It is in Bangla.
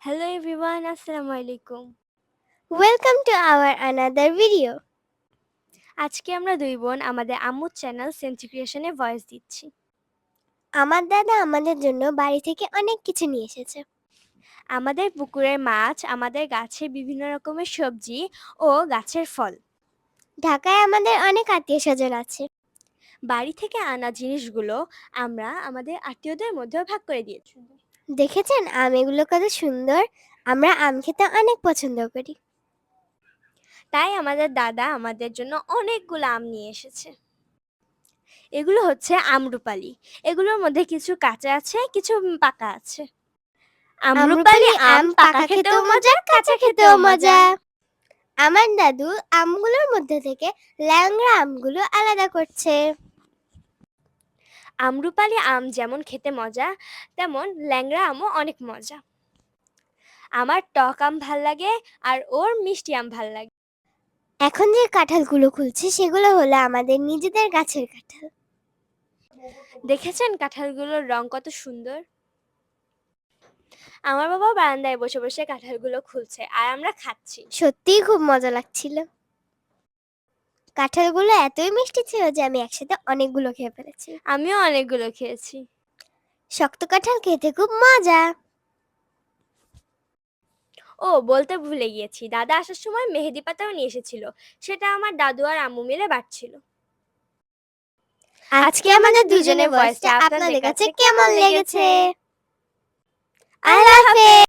Hello everyone, Assalamu alaikum. Welcome to our another video. আজকে আমরা দুই বোন আমাদের আম্মুর চ্যানেল সেন্টি ক্রিয়েশনে ভয়েস দিচ্ছি। আমার দাদা আমাদের জন্য বাড়ি থেকে অনেক কিছু নিয়ে এসেছে। আমাদের পুকুরের মাছ আমাদের গাছে বিভিন্ন রকমের সবজি ও গাছের ফল। ঢাকায় আমাদের অনেক আত্মীয় স্বজন আছে। বাড়ি থেকে আনা জিনিসগুলো আমরা আমাদের আত্মীয়দের মধ্যেও ভাগ করে দিয়েছি। দেখেছেন? আম এগুলো কত সুন্দর। আমরা আম খেতে অনেক পছন্দ করি। তাই আমাদের দাদা আমাদের জন্য অনেকগুলো আম নিয়ে এসেছে। এগুলো হচ্ছে আমরুপালি। এগুলোর মধ্যে কিছু কাঁচা আছে, কিছু পাকা আছে। আমরুপালি আম পাকা খেতেও মজা, কাঁচা খেতেও মজা। আমার দাদু আমগুলোর মধ্যে থেকে ল্যাংড়া আমগুলো আলাদা করছে। আমরুপালি আম যেমন খেতে মজা তেমন ল্যাংড়া আমও অনেক মজা। আমার টক আম ভালো লাগে আর ওর মিষ্টি আম ভালো লাগে। এখন যে কাঁঠালগুলো খুলছে সেগুলো হলো আমাদের নিজেদের গাছের কাঁঠাল। দেখেছেন কাঁঠালগুলোর রং কত সুন্দর? আমার বাবা বারান্দায় বসে বসে কাঁঠালগুলো খুলছে আর আমরা খাচ্ছি। সত্যিই খুব মজা লাগছিল। কাঁঠালগুলো এতই মিষ্টি ছিল যে আমি একসাথে অনেকগুলো খেয়ে ফেলেছি। আমিও অনেকগুলো খেয়েছি। শক্ত কাঁঠাল খেতে খুব মজা। ও বলতে ভুলে গিয়েছি। দাদা আসার সময় মেহেদি পাতাও নিয়ে এসেছিল। সেটা আমার দাদু আর আম্মু মিলে বাটছিল। আজকে আমাদের দুজনের ভয়েসটা আপনাদের কাছে কেমন লেগেছে? আল্লাহ হাফেজ।